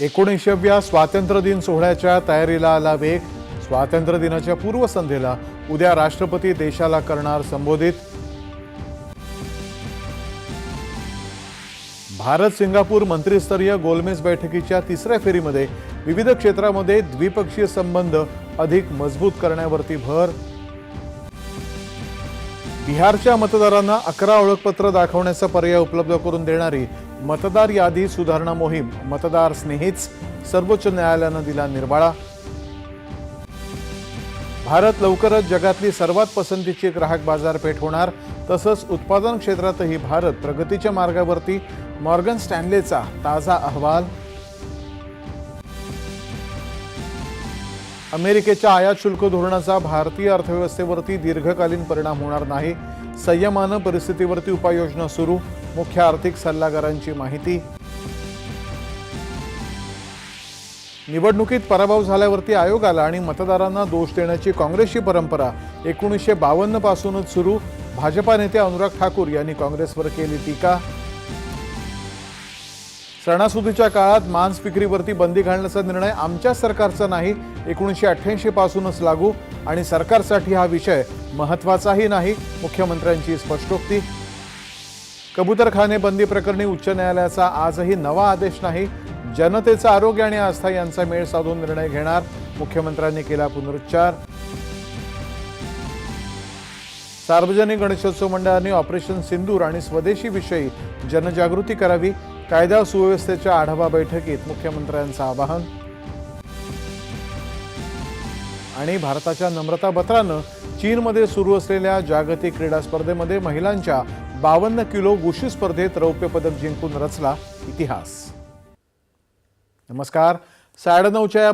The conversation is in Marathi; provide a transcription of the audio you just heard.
एकोणीसशेव्या स्वातंत्र्य दिन सोहळ्याच्या तयारीला आला वेग. स्वातंत्र्य दिनाच्या पूर्वसंध्येला उद्या राष्ट्रपती देशाला करणार संबोधित. भारत सिंगापूर मंत्रिस्तरीय गोलमेज बैठकीच्या तिसऱ्या फेरीमध्ये विविध क्षेत्रामध्ये द्विपक्षीय संबंध अधिक मजबूत करण्यावरती भर. बिहारच्या मतदारांना अकरा ओळखपत्र दाखवण्याचा पर्याय उपलब्ध करून देणारी मतदार यादी सुधारणा मोहीम मतदार स्नेहीच सर्वोच्च न्यायालयानं दिला निर्वाळा. भारत लवकरच जगातली सर्वात पसंतीची ग्राहक बाजारपेठ होणार. तसंच उत्पादन क्षेत्रातही भारत प्रगतीच्या मार्गावरती मॉर्गन स्टॅनलेचा ताजा अहवाल अमेरिकेच्या आयात शुल्क धोरणाचा भारतीय अर्थव्यवस्थेवरती दीर्घकालीन परिणाम होणार नाही. संयमानं परिस्थितीवरती उपाययोजना सुरू. मुख्य आर्थिक सल्लागारांची माहिती. निवडणुकीत पराभव झाल्यावरती आयोगाला आणि मतदारांना दोष देण्याची काँग्रेसची परंपरा एकोणीसशे बावन्न पासूनच सुरू. भाजपा नेते अनुराग ठाकूर यांनी काँग्रेसवर केली टीका. सणासुदीच्या काळात मांस विक्रीवरती बंदी घालण्याचा निर्णय आमच्या सरकारचा नाही एकोणीसशे अठ्ठ्याऐंशी पासूनच लागू आणि सरकारसाठी हा विषय महत्वाचाही नाही मुख्यमंत्र्यांची स्पष्टोक्ती. कबूतरखाने बंदी प्रकरणी उच्च न्यायालयाचा आजही नवा आदेश नाही जनतेचं आरोग्य आणि आस्था यांचा मेळ साधून निर्णय घेणार मुख्यमंत्र्यांनी केला पुनरुच्चार. सार्वजनिक गणेशोत्सव मंडळाने ऑपरेशन सिंदूर आणि स्वदेशीविषयी जनजागृती करावी कायदा सुव्यवस्थेच्या आढावा बैठकीत मुख्यमंत्र्यांचं आवाहन. आणि भारताच्या नम्रता बत्रानं चीनमध्ये सुरू असलेल्या जागतिक क्रीडा स्पर्धेमध्ये महिलांच्या बावन्न किलो वुशू स्पर्धेत रौप्य पदक जिंकून रचला इतिहास. नमस्कार. साडेनऊच्या